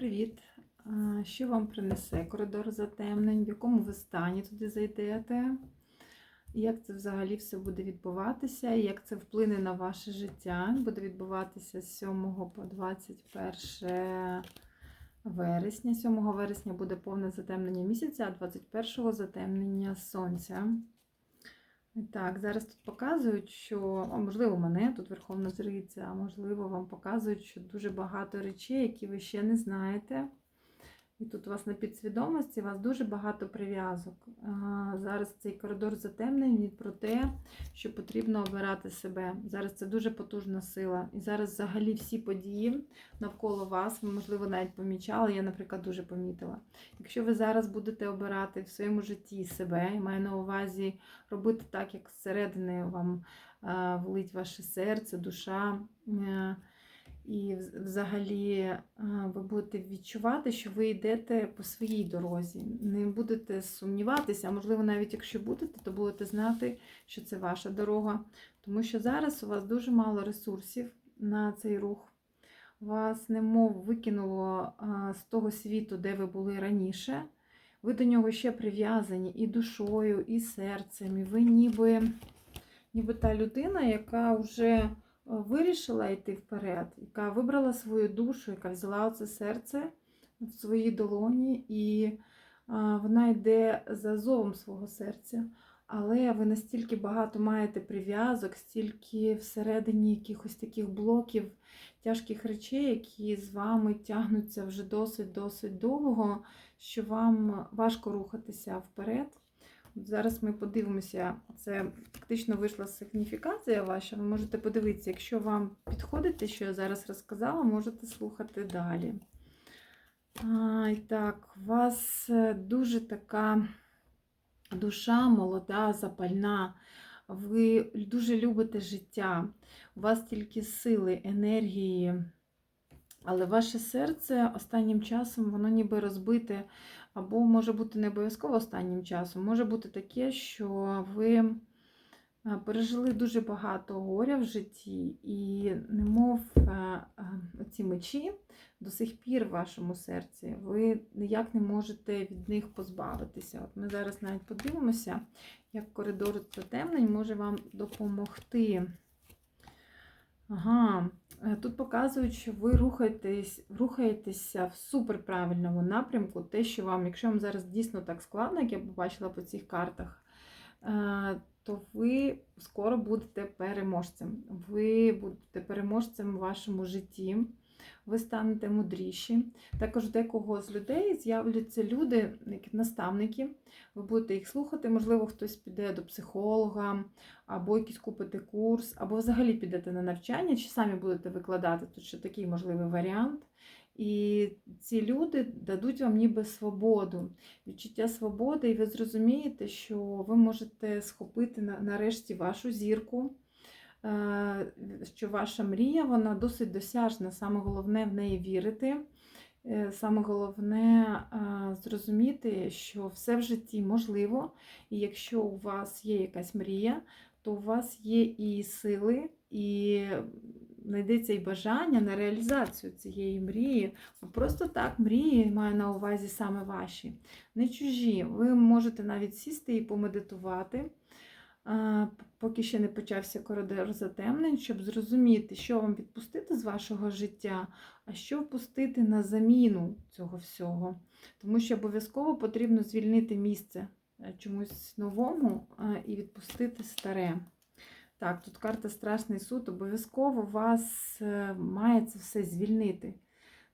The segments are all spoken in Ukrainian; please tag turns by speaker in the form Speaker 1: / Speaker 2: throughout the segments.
Speaker 1: привіт! Що вам принесе коридор затемнень, в якому ви стані туди зайдете? Як це взагалі все буде відбуватися, і як це вплине на ваше життя? Буде відбуватися з 7 по 21 вересня. 7 вересня буде повне затемнення місяця, а 21 затемнення сонця. Так, зараз тут показують, що, а можливо, мене тут верховна зриться, а можливо, вам показують, що дуже багато речей, які ви ще не знаєте. І тут у вас на підсвідомості у вас дуже багато прив'язок. Зараз цей коридор затемнень він про те, що потрібно обирати себе. Зараз це дуже потужна сила. І зараз взагалі всі події навколо вас, ви, можливо, навіть помічали, я, наприклад, дуже помітила. Якщо ви зараз будете обирати в своєму житті себе, я маю на увазі робити так, як зсередини вам е, влить ваше серце, душа. Е, І взагалі е, ви будете відчувати, що ви йдете по своїй дорозі. Не будете сумніватися, а можливо, навіть якщо будете, то будете знати, що це ваша дорога. Тому що зараз у вас дуже мало ресурсів на цей рух. Вас немов викинуло з того світу, де ви були раніше. Ви до нього ще прив'язані і душою, і серцем. І ви ніби, ніби та людина, яка вже е, вирішила йти вперед, яка вибрала свою душу, яка взяла оце серце в свої долоні, і вона йде за зовом свого серця. Але ви настільки багато маєте прив'язок, стільки всередині якихось таких блоків, тяжких речей, які з вами тягнуться вже досить-досить довго, що вам важко рухатися вперед. Зараз ми подивимося, це фактично вийшла сигніфікація ваша. Ви можете подивитися, якщо вам підходить те, що я зараз розказала, можете слухати далі. А, і так, у вас е, дуже така душа молода, запальна. Ви дуже любите життя, у вас тільки сили, енергії, але ваше серце останнім часом воно ніби розбите, або може бути не обов'язково останнім часом, може бути таке, що ви е, пережили дуже багато горя в житті, і немов е, е, ці мечі до сих пір в вашому серці, ви ніяк не можете від них позбавитися. От ми зараз навіть подивимося, як коридор затемнень може вам допомогти. Ага, е, тут показують, що ви рухаєтесь, рухаєтеся в суперправильному напрямку. Те, що вам, якщо вам зараз дійсно так складно, як я побачила по цих картах, е, то ви скоро будете переможцем. Ви будете переможцем в вашому житті, ви станете мудріші. Також декого з людей з'являться люди, які наставники. Ви будете їх слухати, можливо, хтось піде до психолога, або якийсь купите курс, або взагалі підете на навчання, чи самі будете викладати. Тут ще такий можливий варіант. І ці люди дадуть вам ніби свободу, відчуття свободи, і ви зрозумієте, що ви можете схопити нарешті вашу зірку, що ваша мрія вона досить досяжна. Саме головне в неї вірити. Е, Саме головне е, зрозуміти, що все в житті можливо, і якщо у вас є якась мрія, то у вас є і сили, і знайдеться і бажання на реалізацію цієї мрії. Просто так мрії маю на увазі саме ваші, не чужі. Ви можете навіть сісти і помедитувати, поки ще не почався коридор затемнень, щоб зрозуміти, що вам відпустити з вашого життя, а що впустити на заміну цього всього. Тому що обов'язково потрібно звільнити місце е, чомусь новому і відпустити старе. Так, тут карта Страшний суд. Обов'язково вас е, має це все звільнити.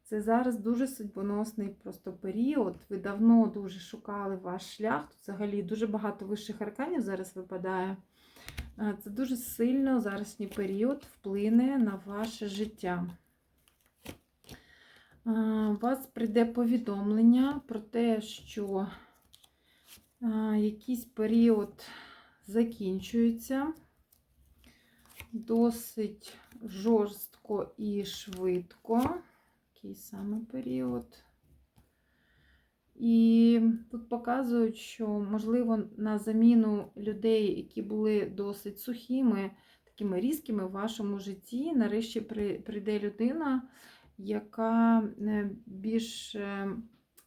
Speaker 1: Це зараз дуже судьбоносний просто період. Ви давно дуже шукали ваш шлях. Тут взагалі дуже багато вищих арканів зараз випадає. Це дуже сильно зарашній період вплине на ваше життя. У вас прийде повідомлення про те, що якийсь період закінчується досить жорстко і швидко. Який саме період. І тут показують, що, можливо, на заміну людей, які були досить сухими, такими різкими в вашому житті, нарешті прийде людина, яка е, більш, е,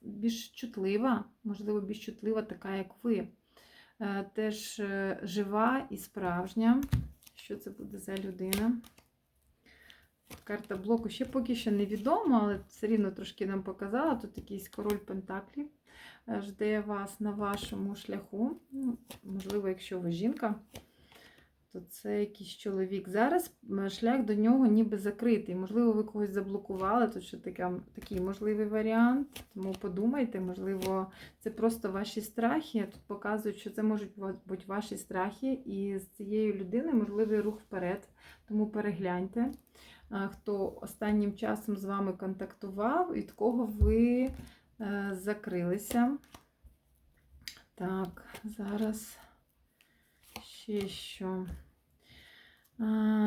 Speaker 1: більш чутлива, можливо, більш чутлива, така, як ви. Е, Теж жива і справжня. Що це буде за людина? Карта блоку ще поки що невідомо, але все рівно трошки нам показала. Тут якийсь король Пентаклів е, жде вас на вашому шляху. Ну, Можливо, якщо ви жінка, то це якийсь чоловік. Зараз шлях до нього ніби закритий. Можливо, ви когось заблокували. Тут ще такий можливий варіант. Тому подумайте, можливо, це просто ваші страхи. Тут показують, що це можуть бути ваші страхи, і з цією людиною можливий рух вперед. Тому перегляньте, хто останнім часом з вами контактував, від кого ви е, закрилися. Так, зараз ще що.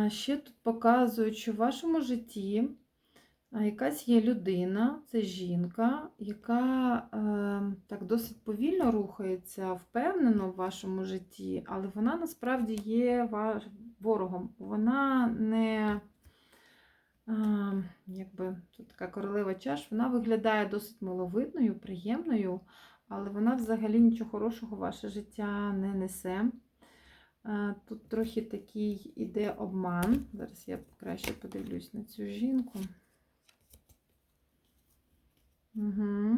Speaker 1: Ще тут показують, що в вашому житті якась є людина, це жінка, яка е, так досить повільно рухається, впевнено в вашому житті, але вона насправді є ворогом. Вона не, е, якби тут така королева чаш, вона виглядає досить миловидною, приємною, але вона взагалі нічого хорошого ваше життя не несе. Тут трохи такий іде обман. Зараз я краще подивлюсь на цю жінку. Угу.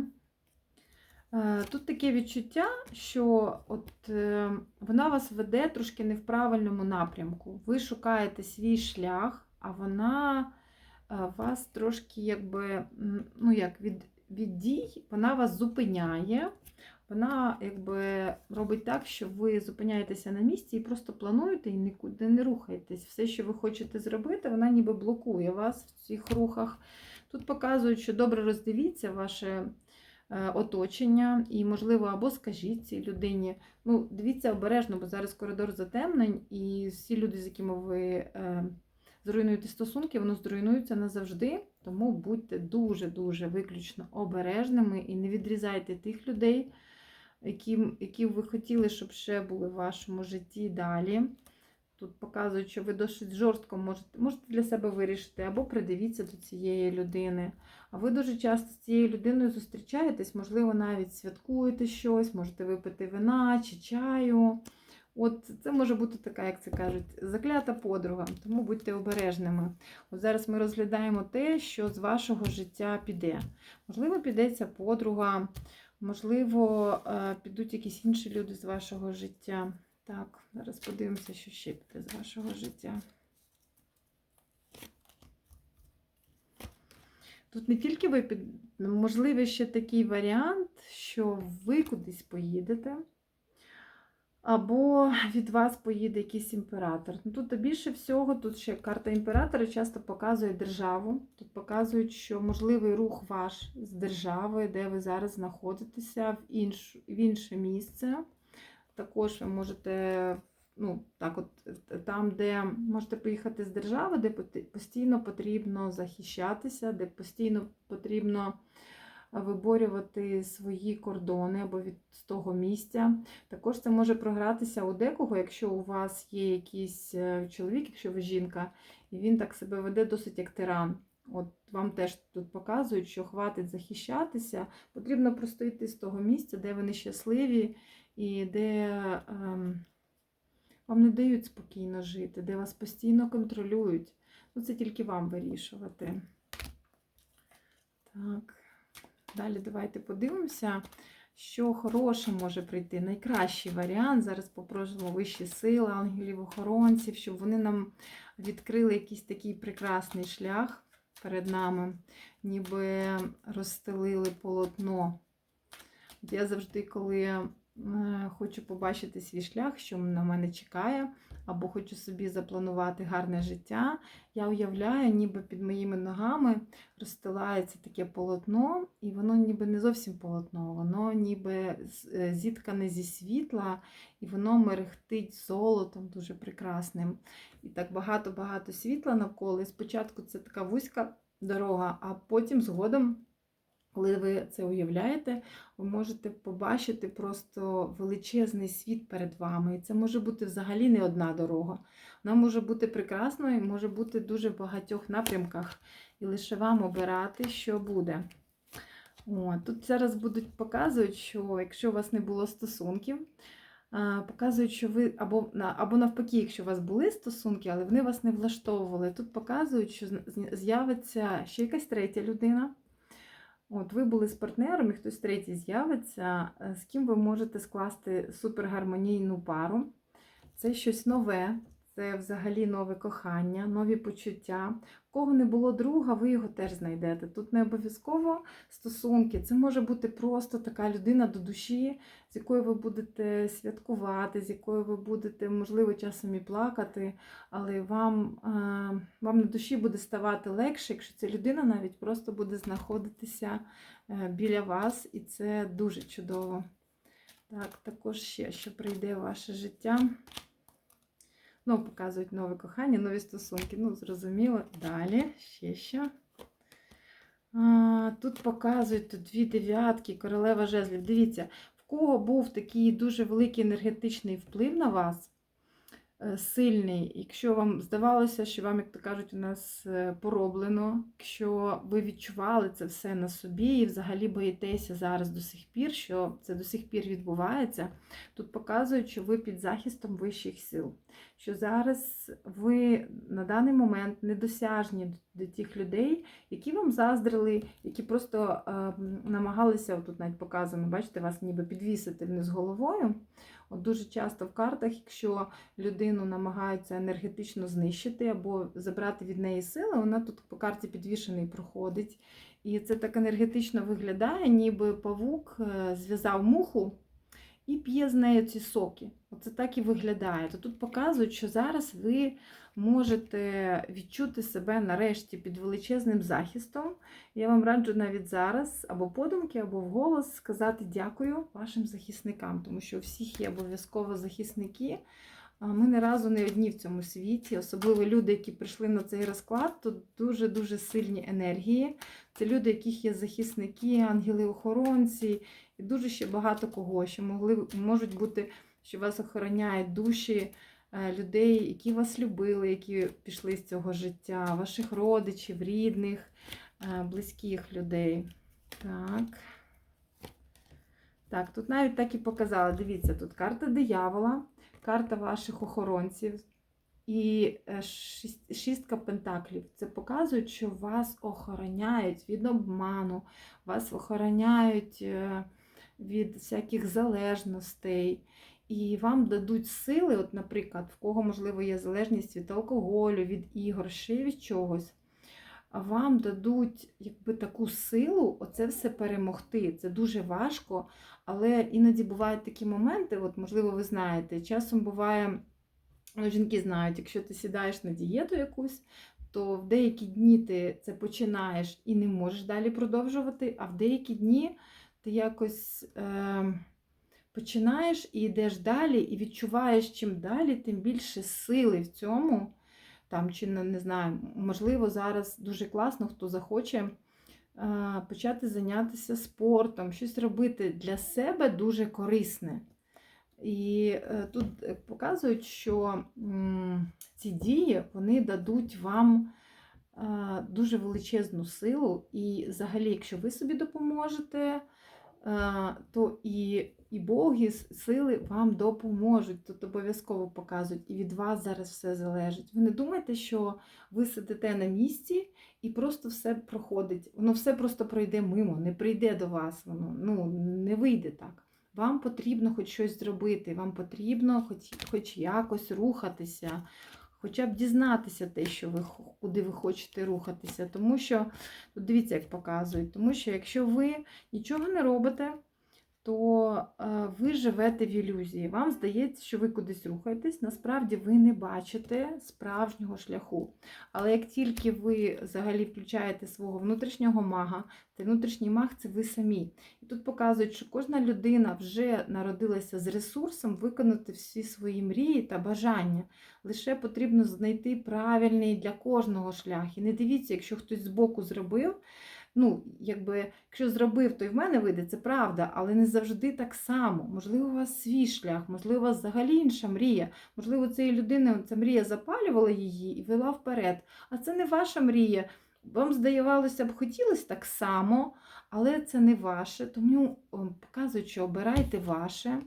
Speaker 1: Тут таке відчуття, що от е, вона вас веде трошки не в правильному напрямку. Ви шукаєте свій шлях, а вона вас трошки якби, ну як від, від дій, вона вас зупиняє. Вона якби робить так, що ви зупиняєтеся на місці і просто плануєте і нікуди не рухаєтесь. Все, що ви хочете зробити, вона ніби блокує вас в цих рухах. Тут показують, що добре роздивіться ваше е, оточення, і, можливо, або скажіть цій людині. Ну, дивіться обережно, бо зараз коридор затемнень, і всі люди, з якими ви е, зруйнуєте стосунки, воно зруйнується назавжди. Тому будьте дуже-дуже виключно обережними і не відрізайте тих людей, які, які ви хотіли, щоб ще були в вашому житті далі. Тут показують, що ви досить жорстко можете, можете для себе вирішити, або придивіться до цієї людини. А ви дуже часто з цією людиною зустрічаєтесь, можливо, навіть святкуєте щось, можете випити вина чи чаю. От це може бути така, як це кажуть, заклята подруга, тому будьте обережними. От зараз ми розглядаємо те, що з вашого життя піде. Можливо, піде ця подруга, можливо, е, підуть якісь інші люди з вашого життя. Так, зараз подивимося, що ще піде з вашого життя. Тут не тільки ви під... можливий ще такий варіант, що ви кудись поїдете, або від вас поїде якийсь імператор. Ну, Тут більше всього, тут ще карта імператора часто показує державу. Тут показують, що можливий рух ваш з держави, де ви зараз знаходитеся, в, інш... в інше місце. Також ви можете, ну, так от, там, де можете поїхати з держави, де постійно потрібно захищатися, де постійно потрібно виборювати свої кордони або від того місця. Також це може програтися у декого, якщо у вас є якийсь е, чоловік, якщо ви жінка, і він так себе веде досить як тиран. От вам теж тут показують, що хватить захищатися, потрібно просто йти з того місця, де вони щасливі і де ем, вам не дають спокійно жити, де вас постійно контролюють. Ну, це тільки вам вирішувати. Так, далі давайте подивимося, що хороше може прийти. Найкращий варіант. Зараз попросимо вищі сили, ангелів-охоронців, щоб вони нам відкрили якийсь такий прекрасний шлях перед нами, ніби розстелили полотно. Я завжди, коли е, хочу побачити свій шлях, що на мене чекає, або хочу собі запланувати гарне життя, я уявляю, ніби під моїми ногами розстилається таке полотно, і воно ніби не зовсім полотно, воно ніби е, зіткане зі світла, і воно мерехтить золотом дуже прекрасним. І так багато-багато світла навколо. І спочатку це така вузька дорога, а потім згодом. Коли ви це уявляєте, ви можете побачити просто величезний світ перед вами. І це може бути взагалі не одна дорога. Вона може бути прекрасною, може бути дуже в багатьох напрямках. і лише вам обирати, що буде. О, тут зараз будуть показують, що якщо у вас не було стосунків, показують, що ви або, або навпаки, якщо у вас були стосунки, але вони вас не влаштовували. Тут показують, що з'явиться ще якась третя людина. От ви були з партнером, і хтось третій з'явиться, е, з ким ви можете скласти супергармонійну пару. Це щось нове, це взагалі нове кохання, нові почуття. У кого не було друга, ви його теж знайдете. Тут не обов'язково стосунки. Це може бути просто така людина до душі, з якою ви будете святкувати, з якою ви будете, можливо, часом і плакати, але вам, е, вам на душі буде ставати легше, якщо ця людина навіть просто буде знаходитися е, біля вас, і це дуже чудово. Так, також ще, що прийде в ваше життя. Ну, показують нове кохання, нові стосунки. Ну, зрозуміло. Далі, ще що. А, тут показують дві дев'ятки, королева жезлів. Дивіться, в кого був такий дуже великий енергетичний вплив на вас, сильний, якщо вам здавалося, що вам, як то кажуть, у нас е, пороблено, якщо ви відчували це все на собі і взагалі боїтеся зараз до сих пір, що це до сих пір відбувається, тут показують, що ви під захистом вищих сил. Що зараз ви на даний момент недосяжні до тих людей, які вам заздрили, які просто е, намагалися, тут навіть показано, бачите, вас ніби підвісити вниз головою. От дуже часто в картах, якщо людину намагаються енергетично знищити або забрати від неї сили, вона тут по карті підвішений проходить. І це так енергетично виглядає, ніби павук е, зв'язав муху і п'є з нею ці соки. Оце так і виглядає. То тут показують, що зараз ви можете відчути себе нарешті під величезним захистом. Я вам раджу навіть зараз або подумки, або вголос сказати дякую вашим захисникам, тому що у всіх є обов'язково захисники. Ми не разу не одні в цьому світі, особливо люди, які прийшли на цей розклад, тут дуже-дуже сильні енергії. Це люди, яких є захисники, ангели-охоронці, і дуже ще багато кого, що могли, можуть бути, що вас охороняють душі е, людей, які вас любили, які пішли з цього життя, ваших родичів, рідних, е, близьких людей. Так. Так, тут навіть так і показали. Дивіться, тут карта диявола, карта ваших охоронців і е, шістка пентаклів. Це показують, що вас охороняють від обману, вас охороняють від всяких залежностей. І вам дадуть сили, от, наприклад, в кого, можливо, є залежність від алкоголю, від ігор, ще від чогось. Вам дадуть якби таку силу оце все перемогти. Це дуже важко, але іноді бувають такі моменти, от, можливо, ви знаєте, часом буває, ну, жінки знають, якщо ти сідаєш на дієту якусь, то в деякі дні ти це починаєш і не можеш далі продовжувати, а в деякі дні ти якось е, починаєш і йдеш далі, і відчуваєш, чим далі, тим більше сили в цьому. Там, чи не, знаю, можливо, зараз дуже класно, хто захоче е, почати зайнятися спортом, щось робити для себе дуже корисне. І е, тут е, показують, що м, ці дії вони дадуть вам е, дуже величезну силу. І взагалі, якщо ви собі допоможете, то і, і Бог, і сили вам допоможуть. Тут обов'язково показують, і від вас зараз все залежить. Ви не думайте, що ви сидите на місці і просто все проходить. Воно все просто пройде мимо, не прийде до вас. Воно ну, не вийде так. Вам потрібно хоч щось зробити, вам потрібно хоч, хоч якось рухатися, хоча б дізнатися те, що ви, куди ви хочете рухатися. Тому що, тут дивіться, як показують, тому що якщо ви нічого не робите, то е, ви живете в ілюзії. Вам здається, що ви кудись рухаєтесь, насправді ви не бачите справжнього шляху. Але як тільки ви взагалі включаєте свого внутрішнього мага, цей внутрішній маг це ви самі. І тут показують, що кожна людина вже народилася з ресурсом виконати всі свої мрії та бажання. Лише потрібно знайти правильний для кожного шлях. І не дивіться, якщо хтось збоку зробив. Ну, якби, якщо зробив, то й в мене вийде, це правда, але не завжди так само. Можливо, у вас свій шлях, можливо, у вас взагалі інша мрія. Можливо, цієї людини ця мрія запалювала її і вела вперед. А це не ваша мрія. вам здавалося б, хотілося так само, але це не ваше. Тому показують, що обирайте ваше.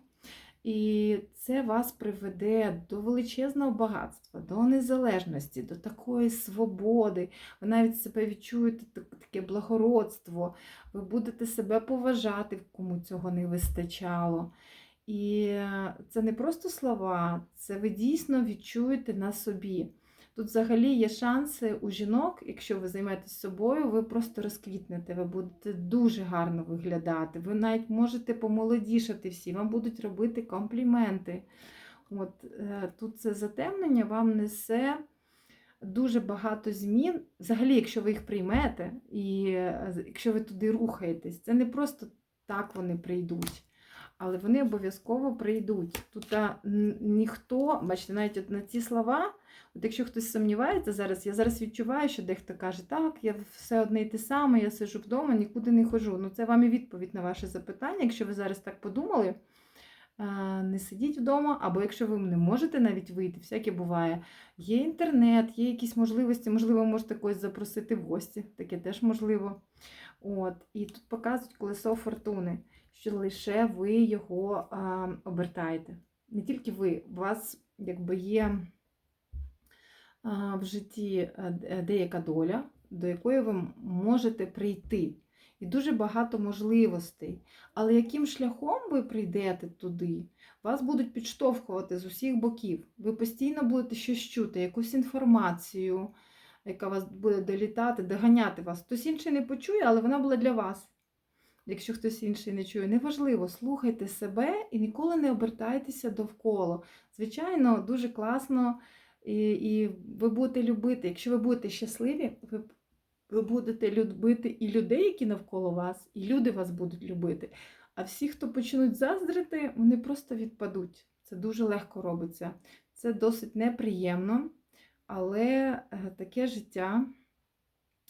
Speaker 1: І це вас приведе до величезного багатства, до незалежності, до такої свободи. Ви навіть себе відчуєте таке благородство, ви будете себе поважати, кому цього не вистачало. І це не просто слова, це ви дійсно відчуєте на собі. Тут взагалі є шанси у жінок, якщо ви займетесь собою, ви просто розквітнете, ви будете дуже гарно виглядати. Ви навіть можете помолодішати всі, вам будуть робити компліменти. От е, тут це затемнення вам несе дуже багато змін. Взагалі, якщо ви їх приймете, і е, якщо ви туди рухаєтесь, це не просто так вони прийдуть. Але вони обов'язково прийдуть. Тут ніхто, бачите, навіть на ці слова, от якщо хтось сумнівається зараз, я зараз відчуваю, що дехто каже, так, я все одне й те саме, я сижу вдома, нікуди не ходжу. Ну, це вам і відповідь на ваше запитання. Якщо ви зараз так подумали, не сидіть вдома, або якщо ви не можете навіть вийти, всяке буває. Є інтернет, є якісь можливості, можливо, можете когось запросити в гості, таке теж можливо. От, і тут показують колесо фортуни, що лише ви його а, обертаєте. Не тільки ви, у вас якби є а, в житті е, деяка доля, до якої ви можете прийти. І дуже багато можливостей. Але яким шляхом ви прийдете туди, вас будуть підштовхувати з усіх боків. Ви постійно будете щось чути, якусь інформацію, яка вас буде долітати, доганяти вас. Хтось інший не почує, але вона була для вас. Якщо хтось інший не чує, неважливо, слухайте себе і ніколи не обертайтеся довкола. Звичайно, дуже класно, і, і ви будете любити. Якщо ви будете щасливі, ви, ви будете любити і людей, які навколо вас, і люди вас будуть любити. А всі, хто почнуть заздрити, вони просто відпадуть. Це дуже легко робиться. Це досить неприємно, але е, таке життя.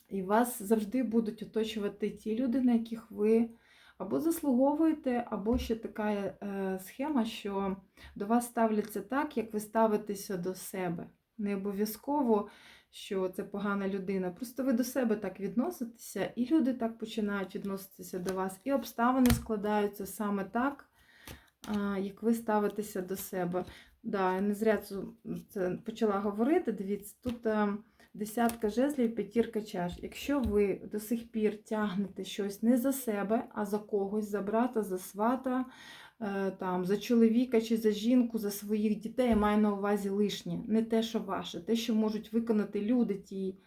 Speaker 1: І вас завжди будуть оточувати ті люди, на яких ви або заслуговуєте, або ще така е, схема, що до вас ставляться так, як ви ставитеся до себе. Не обов'язково, що це погана людина. Просто ви до себе так відноситеся, і люди так починають відноситися до вас, і обставини складаються саме так, як ви ставитеся до себе. Да, я не зря це почала говорити. Дивіться, тут. Десятка жезлів, п'ятірка чаш. Якщо ви до сих пір тягнете щось не за себе, а за когось, за брата, за свата, е, там, за чоловіка чи за жінку, за своїх дітей, я маю на увазі лишнє, не те, що ваше, те, що можуть виконати люди, ті,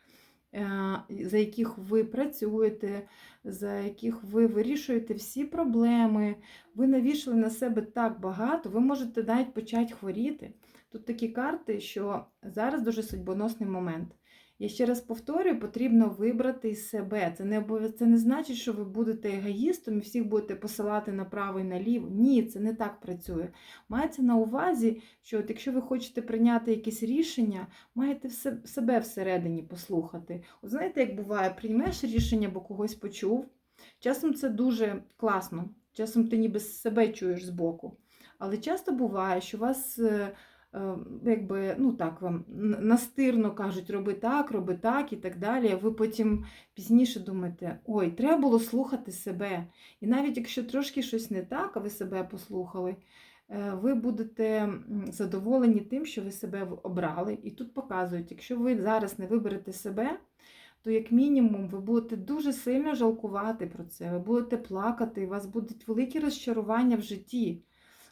Speaker 1: е, за яких ви працюєте, за яких ви вирішуєте всі проблеми, ви навішали на себе так багато, ви можете навіть почати хворіти. Тут такі карти, що зараз дуже судьбоносний момент. Я ще раз повторюю, потрібно вибрати себе. Це не це не значить, що ви будете егоїстом і всіх будете посилати направо і наліво. Ні, це не так працює. Мається на увазі, що от якщо ви хочете прийняти якесь рішення, маєте себе всередині послухати. От знаєте, як буває, приймеш рішення, бо когось почув. Часом це дуже класно, часом ти ніби себе чуєш збоку. Але часто буває, що вас. Е, е, якби, ну так вам настирно кажуть, роби так, роби так і так далі. Ви потім пізніше думаєте, ой, треба було слухати себе. І навіть якщо трошки щось не так, а ви себе послухали, е, ви будете задоволені тим, що ви себе обрали. І тут показують, якщо ви зараз не виберете себе, то як мінімум ви будете дуже сильно жалкувати про це, ви будете плакати, у вас будуть великі розчарування в житті.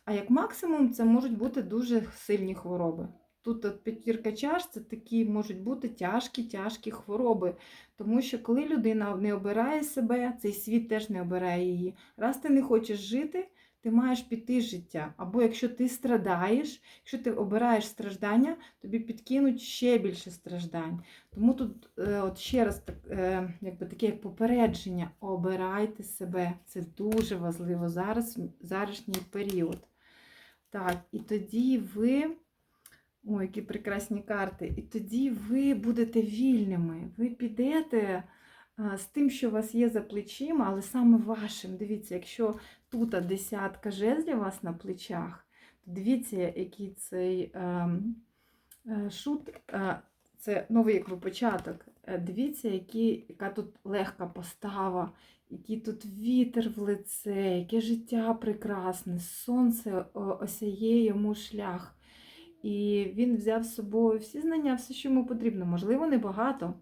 Speaker 1: А як максимум, це можуть бути дуже сильні хвороби. Тут от п'ятірка чаш це такі можуть бути тяжкі, тяжкі хвороби. Тому що коли людина не обирає себе, цей світ теж не обирає її. Раз ти не хочеш жити, ти маєш піти з життя. Або якщо ти страдаєш, якщо ти обираєш страждання, тобі підкинуть ще більше страждань. Тому тут, е, от ще раз, так, е, якби таке як попередження: обирайте себе. Це дуже важливо зараз, в зарашній період. Так, і тоді ви. Ой, які прекрасні карти. І тоді ви будете вільними. Ви підете з тим, що у вас є за плечима, але саме вашим. Дивіться, якщо тут десятка жезлів у вас на плечах, то дивіться, який цей ем, е, шут. Е, це новий якби початок. Е, Дивіться, які, яка тут легка постава, який тут вітер в лице, яке життя прекрасне, сонце осяє йому шлях. І він взяв з собою всі знання, все, що йому потрібно. Можливо, небагато,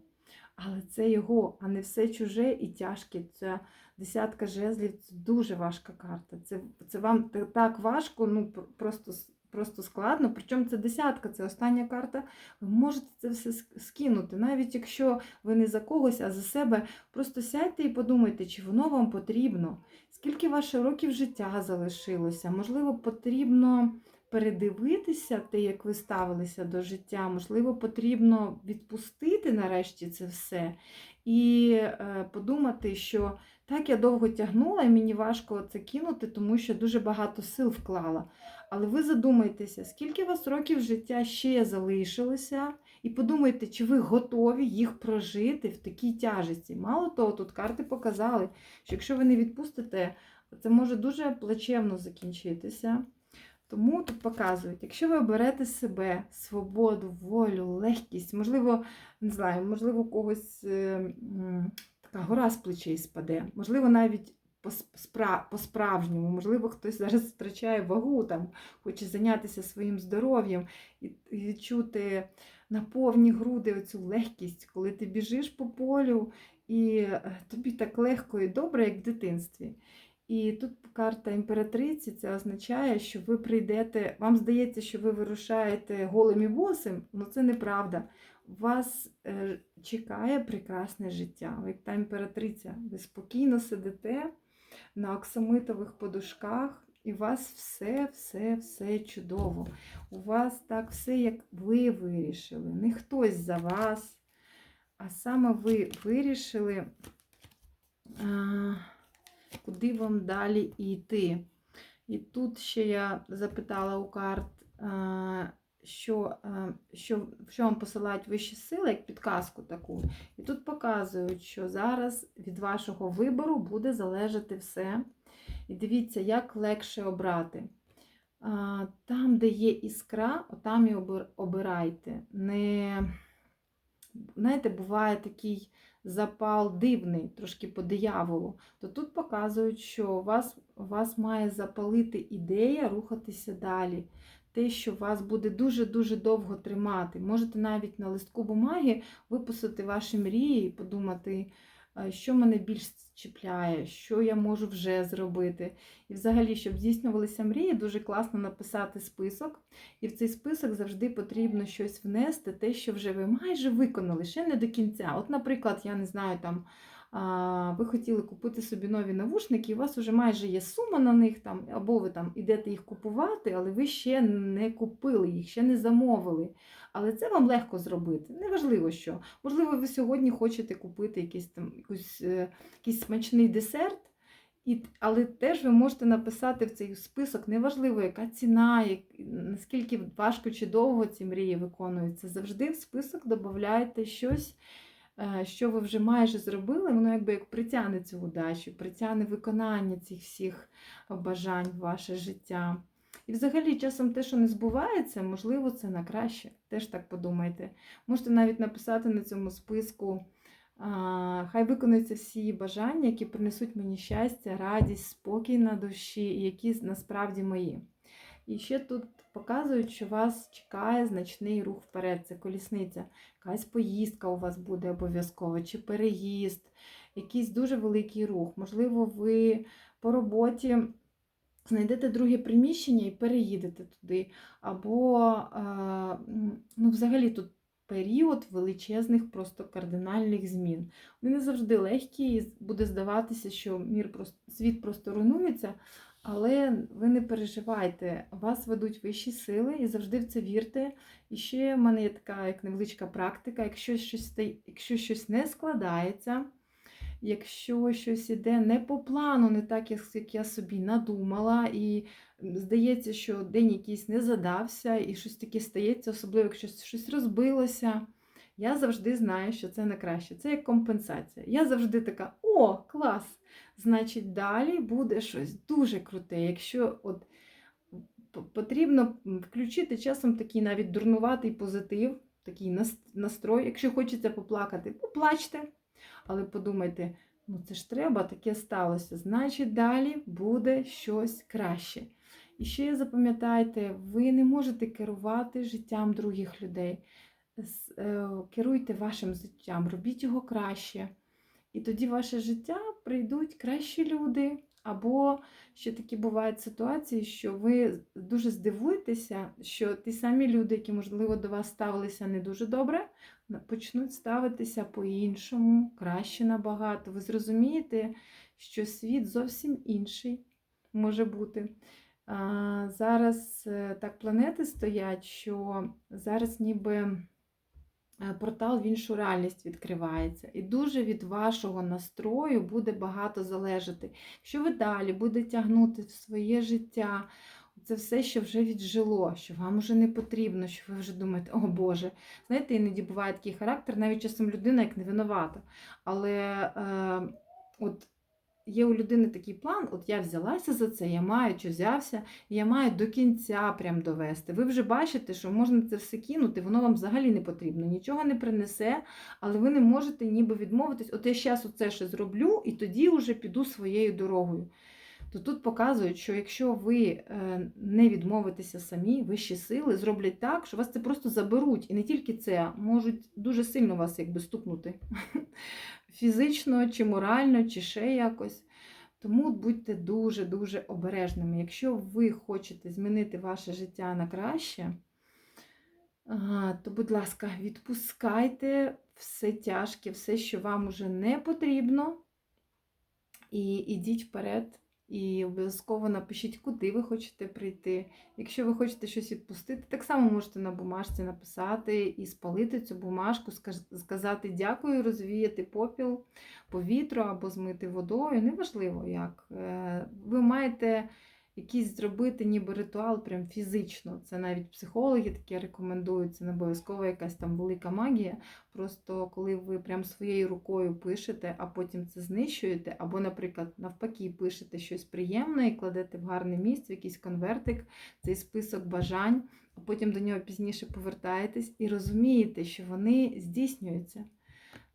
Speaker 1: але це його, а не все чуже і тяжке. Ця десятка жезлів це дуже важка карта. Це, це вам так важко, ну просто, просто складно. Причому це десятка, це остання карта. Ви можете це все скинути, навіть якщо ви не за когось, а за себе. Просто сядьте і подумайте, чи воно вам потрібно, скільки ваших років життя залишилося. Можливо, потрібно передивитися те, як ви ставилися до життя. Можливо, потрібно відпустити нарешті це все і е, подумати, що так я довго тягнула, і мені важко це кинути, тому що дуже багато сил вклала. Але ви задумайтеся, скільки у вас років життя ще залишилося, і подумайте, чи ви готові їх прожити в такій тяжесті. Мало того, тут карти показали, що якщо ви не відпустите, це може дуже плачевно закінчитися. Тому тут показують, якщо ви оберете себе, свободу, волю, легкість, можливо, не знаю, можливо, у когось е, м, така гора з плечей спаде, можливо, навіть по-справжньому, можливо, хтось зараз втрачає вагу, там, хоче зайнятися своїм здоров'ям і, відчути на повні груди оцю легкість, коли ти біжиш по полю, і е, тобі так легко і добре, як в дитинстві. І тут карта імператриці це означає, що ви прийдете, вам здається, що ви вирушаєте голим і босим, але це неправда. Вас е, чекає прекрасне життя. Ви як та імператриця, ви спокійно сидите на оксамитових подушках, і у вас все, все, все чудово. У вас так все, як ви вирішили, не хтось за вас, а саме ви вирішили. Куди вам далі йти. І тут ще я запитала у карт, що, що, що вам посилають вищі сили, як підказку таку. І тут показують, що зараз від вашого вибору буде залежати все. І дивіться, як легше обрати. Там, де є іскра, отам і обирайте. Не, знаєте, буває такий запал дивний, трошки по дияволу, то тут показують, що у вас, у вас має запалити ідея рухатися далі. Те, що вас буде дуже-дуже довго тримати. Можете навіть на листку бумаги виписати ваші мрії і подумати, що мене більш чіпляє, що я можу вже зробити. І взагалі, щоб здійснювалися мрії, дуже класно написати список. І в цей список завжди потрібно щось внести, те, що вже ви майже виконали, ще не до кінця. От, наприклад, я не знаю, там ви хотіли купити собі нові навушники, і у вас вже майже є сума на них, там, або ви там ідете їх купувати, але ви ще не купили їх, ще не замовили. Але це вам легко зробити. Неважливо що. Можливо, ви сьогодні хочете купити якийсь там якусь, е, якийсь смачний десерт. І, але теж ви можете написати в цей список, неважливо, яка ціна, як, наскільки важко чи довго ці мрії виконуються. Завжди в список додавайте щось, що ви вже майже зробили, воно якби як притягне цю удачу, притягне виконання цих всіх бажань в ваше життя. І взагалі, часом те, що не збувається, можливо, це на краще. Теж так подумайте. Можете навіть написати на цьому списку. Хай виконуються всі бажання, які принесуть мені щастя, радість, спокій на душі, і які насправді мої. І ще тут показують, що вас чекає значний рух вперед. Це колісниця. Якась поїздка у вас буде обов'язково, чи переїзд, якийсь дуже великий рух. Можливо, ви по роботі знайдете друге приміщення і переїдете туди. Або, а, ну, взагалі, тут період величезних, просто кардинальних змін. Вони не завжди легкі, і буде здаватися, що мір просто, світ просто руйнується. Але ви не переживайте, вас ведуть вищі сили і завжди в це вірте. І ще в мене є така як невеличка практика. Якщо щось, якщо щось не складається, якщо щось іде не по плану, не так, як я собі надумала, і здається, що день якийсь не задався, і щось таке стається, особливо якщо щось розбилося. Я завжди знаю, що це не краще. Це як компенсація. Я завжди така: о, клас! Значить, далі буде щось дуже круте. Якщо от потрібно включити часом такий навіть дурнуватий позитив, такий настрой. Якщо хочеться поплакати, поплачте. Але подумайте, ну це ж треба, таке сталося. Значить, далі буде щось краще. І ще запам'ятайте, ви не можете керувати життям других людей. Е, Керуйте вашим життям, робіть його краще. І тоді в ваше життя прийдуть кращі люди. Або ще такі бувають ситуації, що ви дуже здивуєтеся, що ті самі люди, які, можливо, до вас ставилися не дуже добре, почнуть ставитися по-іншому, краще набагато. Ви зрозумієте, що світ зовсім інший може бути. Зараз е, так планети стоять, що зараз ніби портал в іншу реальність відкривається. І дуже від вашого настрою буде багато залежати. Якщо ви далі будете тягнути в своє життя, це все, що вже віджило, що вам вже не потрібно, що ви вже думаєте, о Боже. Знаєте, іноді буває такий характер, навіть часом людина як не винувата. Але е, от є у людини такий план, от я взялася за це, я маю що взявся, я маю до кінця прям довести. Ви вже бачите, що можна це все кинути, воно вам взагалі не потрібно, нічого не принесе, але ви не можете ніби відмовитись, от я зараз оце ще зроблю, і тоді вже піду своєю дорогою. То тут показують, що якщо ви е, не відмовитеся самі, вищі сили зроблять так, що вас це просто заберуть. І не тільки це, можуть дуже сильно вас якби стукнути фізично, чи морально, чи ще якось. Тому будьте дуже-дуже обережними. Якщо ви хочете змінити ваше життя на краще, то, будь ласка, відпускайте все тяжке, все, що вам уже не потрібно, і ідіть вперед. І обов'язково напишіть, куди ви хочете прийти. Якщо ви хочете щось відпустити, так само можете на бумажці написати і спалити цю бумажку, сказати дякую, розвіяти попіл повітру або змити водою. Неважливо як. Е, Ви маєте якийсь зробити ніби ритуал прям фізично. Це навіть психологи таке рекомендують, це не обов'язково якась там велика магія. Просто коли ви прям своєю рукою пишете, а потім це знищуєте, або, наприклад, навпаки, пишете щось приємне і кладете в гарне місце, в якийсь конвертик, цей список бажань, а потім до нього пізніше повертаєтесь і розумієте, що вони здійснюються.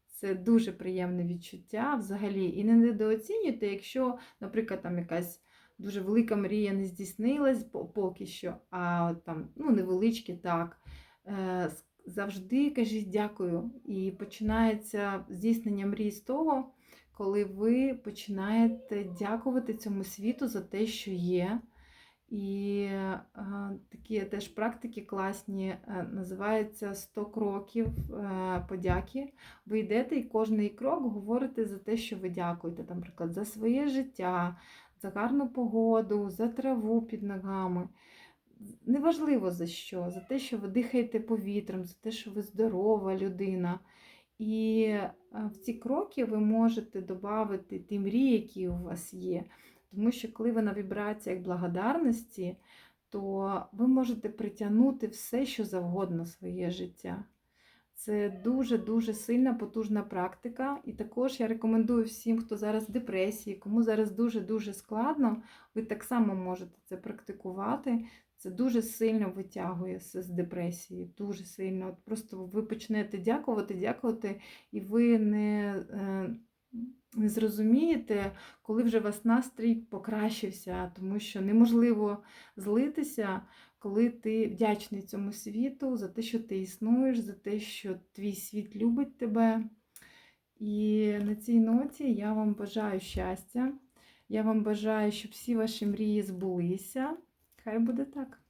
Speaker 1: Це дуже приємне відчуття взагалі. І не недооцінюйте, якщо, наприклад, там якась дуже велика мрія не здійснилась поки що, а там ну, невеличкі так. Е, Завжди кажіть дякую. І починається здійснення мрій з того, коли ви починаєте дякувати цьому світу за те, що є. І е, такі теж практики класні, е, називаються 100 кроків подяки. Ви йдете і кожний крок говорите за те, що ви дякуєте, наприклад, за своє життя, за гарну погоду, за траву під ногами. Неважливо за що, за те, що ви дихаєте повітрям, за те, що ви здорова людина. І е, в ці кроки ви можете додати ті мрії, які у вас є. Тому що коли ви на вібраціях благодарності, то ви можете притягнути все, що завгодно своє життя. Це дуже-дуже сильна, потужна практика. І також я рекомендую всім, хто зараз в депресії, кому зараз дуже-дуже складно, ви так само можете це практикувати. Це дуже сильно витягує з депресії, дуже сильно. Просто ви почнете дякувати, дякувати, і ви не, е, не зрозумієте, коли вже у вас настрій покращився, тому що неможливо злитися, коли ти вдячний цьому світу за те, що ти існуєш, за те, що твій світ любить тебе. І на цій ноті я вам бажаю щастя. Я вам бажаю, щоб всі ваші мрії збулися. Хай буде так.